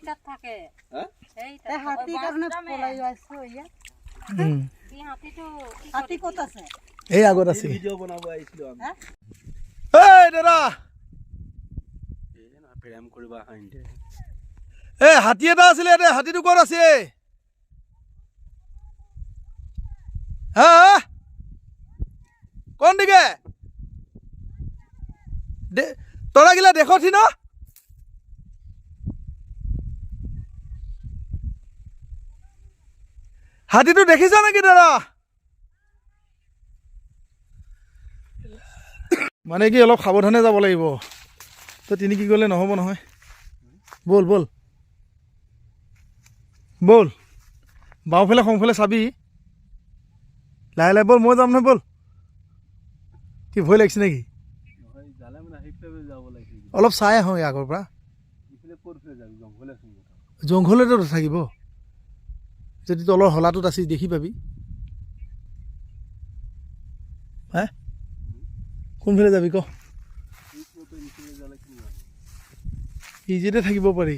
এইটাত থাকে। হা? এইটাত এই হাতীৰ কাৰণে পলাই আছো এই হাতী ক'ত আছে? এই আগত আছে। ভিডিঅ' বনাব আহিছিলোঁ আমি। এই দাদা! এই না, প্ৰেম কৰিব আহা এই হাতী এটা আছিলে ইয়াতে হাতীটো ক'ত আছে? হা হা? কোন দিকে? দে- তৰা গিলা দেখত ন? হাতীটো দেখিছা নেকি দাদা? মানে কি অলপ সাৱধানে যাব লাগিব। তই তিনি কি গ'লে নহ'ব নহয়? ব'ল ব'ল। ব'ল। বাওঁফালে সোঁফালে চাবি। লাহে লাহে ব'ল মই যাম নহয় ব'ল। কি ভয় লাগিছে নেকি। অলপ চাই আহোঁ আগৰ পৰা। জংঘলতো থাকিব। যদি তলৰ হলাটোত আছি, দেখি পাবি। হে? কোনফালে যাবি ক? ইজিতে থাকিব পাৰি।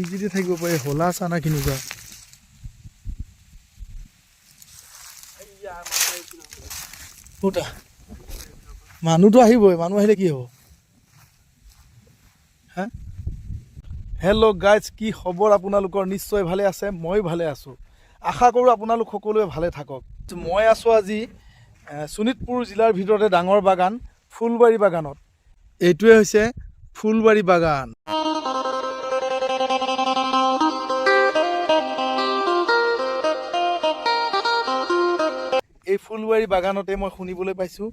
ইজিতে থাকিব পাৰি। হলা, চানা কেনেকুৱা মানুহটো আহিবই। মানুহ আহিলে কি হ'ব? হেল্ল' গাইজ কি খবৰ আপোনালোকৰ? নিশ্চয় ভালে আছে, মই ভালে আছোঁ। আশা কৰোঁ আপোনালোক সকলোৱে ভালে থাকক। মই আছোঁ আজি শোণিতপুৰ জিলাৰ ভিতৰতে ডাঙৰ বাগান, ফুলবাৰী বাগানত। এইটোৱে হৈছে ফুলবাৰী বাগান। এই ফুলবাৰী বাগানতে মই শুনিবলৈ পাইছোঁ,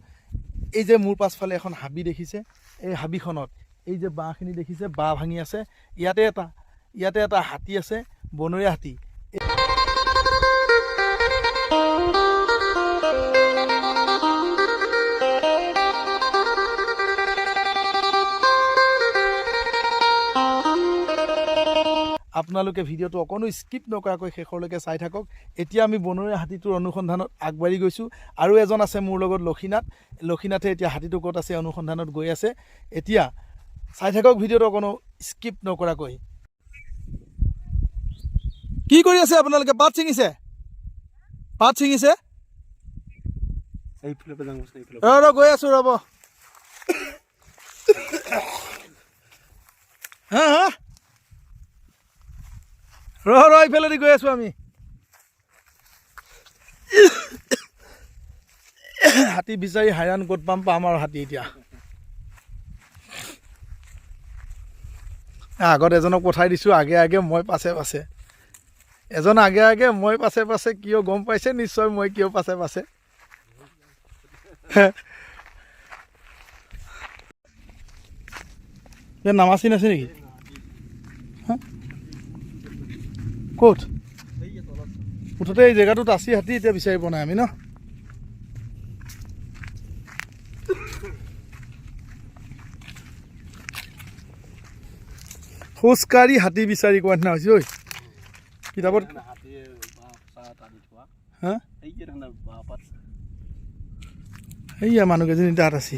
এই যে মোৰ পাছফালে এখন হাবি দেখিছে, এই হাবিখনত এই যে বাঁহখিনি দেখিছে, বাঁহ ভাঙি আছে। ইয়াতে এটা ইয়াতে এটা হাতী আছে, বনৰীয়া হাতী। আপোনালোকে ভিডিঅ'টো অকণো স্কিপ নকৰাকৈ শেষলৈকে চাই থাকক। এতিয়া আমি বনৰীয়া হাতীটোৰ অনুসন্ধানত আগবাঢ়ি গৈছোঁ। আৰু এজন আছে মোৰ লগত লক্ষীনাথ। লক্ষীনাথে এতিয়া হাতীটো ক'ত আছে, অনুসন্ধানত গৈ আছে। এতিয়া চাই থাকক ভিডিঅ'টো অকণো স্কিপ নকৰাকৈ। কি কৰি আছে আপোনালোকে? পাত ছিঙিছে? পাত ছিঙিছে? ৰ ৰ গৈ আছোঁ ৰ'ব। হা হা? ৰ ৰ ইফালেদি গৈ আছোঁ আমি। হাতী বিচাৰি হাইৰাণ ক'ত পাম পাম আৰু হাতী এতিয়া। আগত এজনক পঠাই দিছোঁ, আগে আগে মই পাছে পাছে। এজন আগে আগে মই পাছে পাছে কিয় গম পাইছে? নিশ্চয় মই কিয় পাছে পাছে? ইয়াত নামাচিন আছে নেকি? ক'ত? মুঠতে এই জেগাটোত আছি হাতী এতিয়া বিচাৰি পোৱা নাই আমি ন? খোজকাঢ়ি হাতী বিচাৰি কোৱা নিচিনা হৈছে ঐ। কিতাপত পৰা হাতীয়ে বাঁহ চাহ হা? এই যে ধৰণৰ বাঁহ পাত। এইয়া মানুহকেইজনী তাত আছে।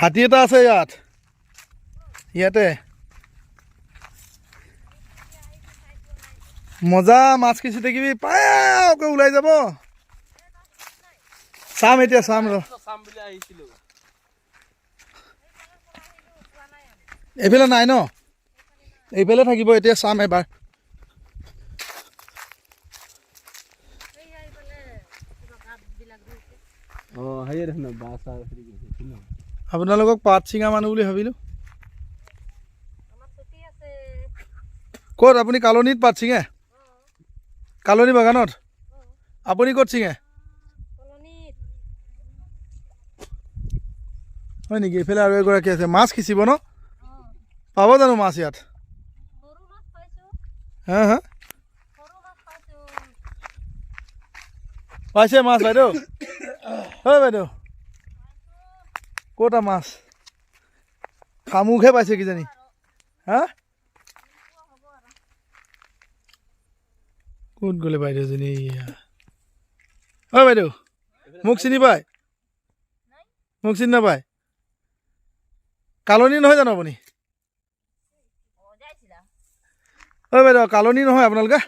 হাতী এটা আছে ইয়াত। ইয়াতে। মজা মাছ খিচি থাকিবি পায়াকৈ ওলাই যাব। চাম এতিয়া চাম ৰ চাম বুলি আহিছিলোঁ। এইফালে নাই ন? এইফালে থাকিব এতিয়া চাম এবাৰ? আপোনালোকক পাত ছিঙা মানুহ বুলি ভাবিলোঁ। আমাৰ ছুটি আছে। ক'ত আপুনি কালনীত পাত ছিঙে? কালনী বাগানত? আপুনি ক'ত ছিঙে? হয় নেকি? এইফালে আৰু এগৰাকী আছে। মাছ সিঁচিব ন? পাব জানো মাছ ইয়াত? হা হা? পাইছে মাছ বাইদেউ? হয় বাইদেউ। ক'তা মাছ? শামুকহে পাইছে কিজানি। হা? ক'ত গ'লে বাইদেউজনী হয় বাইদেউ। মোক চিনি পায়? মোক চিনি নাপায়? কালনী নহয় জানো আপুনি? ঐ বাইদেউ, কালনী নহয় আপোনালোকে?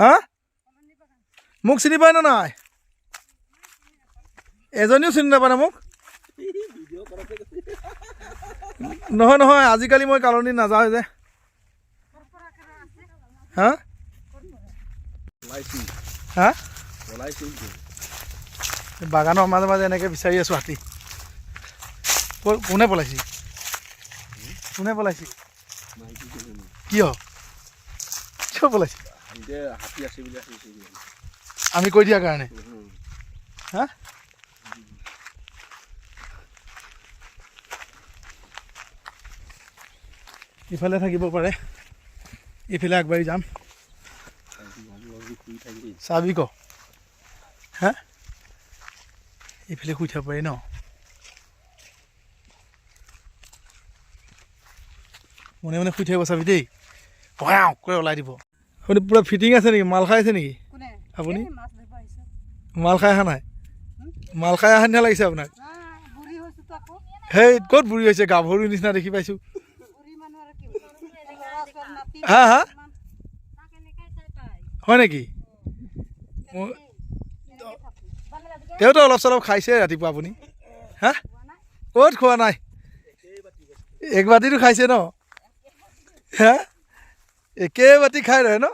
হা? মোক চিনি পায় নে নাই? এজনীও চিনি নাপায় মোক? নহয় নহয়, আজিকালি মই কালনী নাযাওঁ যে। হা? হা? বাগানৰ মাজে মাজে এনেকৈ বিচাৰি আছোঁ হাতী। কোনে পলাইছে? কোনে পলাইছে? কিয়? কিয় পলাইছে? আমি কৈ দিয়াৰ কাৰণে। হা? ইফালে থাকিব পাৰে। ইফালে আগবাঢ়ি যাম। চাবি ক। হা? এইফালে শুই থাকিব পাৰি ন? মনে মনে শুই থাকিব চাবি দেই। ভয়াও ওলাই দিব। আপুনি পূৰা ফিটিং আছে নেকি? মাল খাই আছে নেকি? কোনে? আপুনি? মাল খাই অহা নাই? মাল খাই অহা নিচিনা লাগিছে আপোনাক? সেই ক'ত বুঢ়ী হৈছে? গাভৰু নিচিনা দেখি পাইছোঁ। হা হা? হয় নেকি? তেওঁতো অলপ চলপ খাইছে ৰাতিপুৱা আপুনি। হা? ক'ত খোৱা নাই? এক বাতিটো খাইছে ন? হা? একে বাতি খাই ৰহে ন?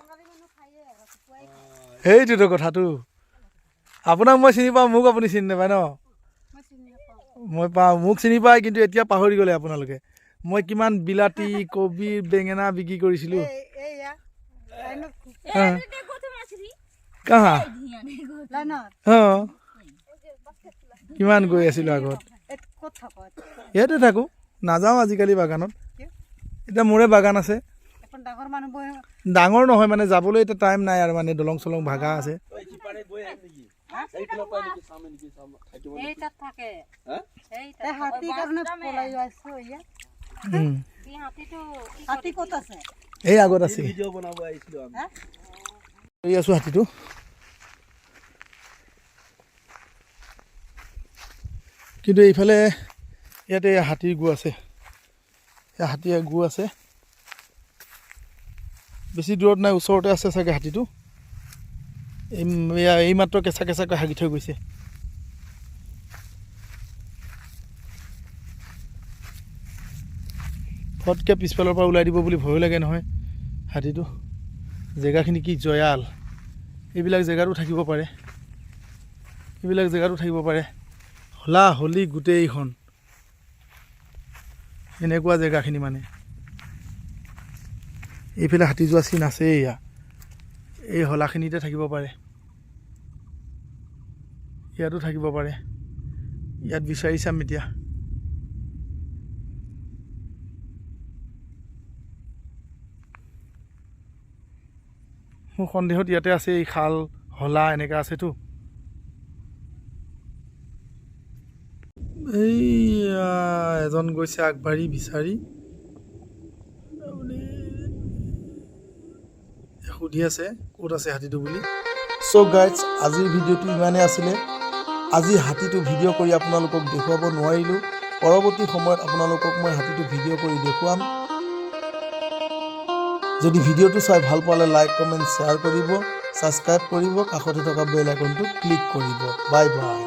সেইটোতো কথাটো। আপোনাক মই চিনি পাওঁ মোক আপুনি চিনি নাপায় ন? মই পাওঁ মোক চিনি পায় কিন্তু এতিয়া পাহৰি গ'লে আপোনালোকে। মই কিমান বিলাতী কবি বেঙেনা বিক্ৰী কৰিছিলোঁ। কাহা? অঁ কিমান গৈ আছিলোঁ আগত। ইয়াতে থাকোঁ। নাযাওঁ আজিকালি বাগানত? এতিয়া মোৰে বাগান আছে। এখন ডাঙৰ নহয় মানে যাবলৈ এতিয়া টাইম নাই আৰু মানে দলং চলং ভাগা আছে। এই আগত আছে। আছোঁ হাতীটো। কিন্তু এইফালে ইয়াতে হাতীৰ গু আছে। হাতীৰ গু আছে। বেছি দূৰত নাই, ওচৰতে আছে চাগে হাতীটো। এয়া এইমাত্ৰ কেঁচা কেঁচাকৈ হাগি থৈ গৈছে। ফটকৈ পিছফালৰ পৰা ওলাই দিব বুলি ভয়ো লাগে নহয় হাতীটো। জেগাখিনি কি জয়াল। এইবিলাক জেগাতো থাকিব পাৰে। এইবিলাক জেগাতো থাকিব পাৰে। হলা হলি গোটেইখন। এনেকুৱা জেগাখিনি মানে। এইফালে হাতী যোৱা চিন আছে এয়া। এই হলাখিনিতে থাকিব পাৰে। ইয়াতো থাকিব পাৰে। ইয়াত বিচাৰি চাম এতিয়া। মোৰ সন্দেহত ইয়াতে আছে এই খাল, হলা এনেকা আছেতো। এইয়া, এজন গৈছে আগবাঢ়ি, বিচাৰি। সুধি আছে, ক'ত আছে হাতীটো বুলি। চ' গাইডছ আজিৰ ভিডিঅ'টো ইমানেই আছিলে। আজি হাতীটো ভিডিঅ' কৰি আপোনালোকক দেখুৱাব নোৱাৰিলোঁ। পৰৱৰ্তী সময়ত আপোনালোকক মই হাতীটো ভিডিঅ' কৰি দেখুৱাম। যদি ভিডিঅ'টো চাই ভালো পালে লাইক কমেণ্ট শ্বেয়াৰ কৰিব ছাবস্ক্ৰাইব কৰিব, কাষতে থকা বেল আইকনটো ক্লিক কৰিব। Bye bye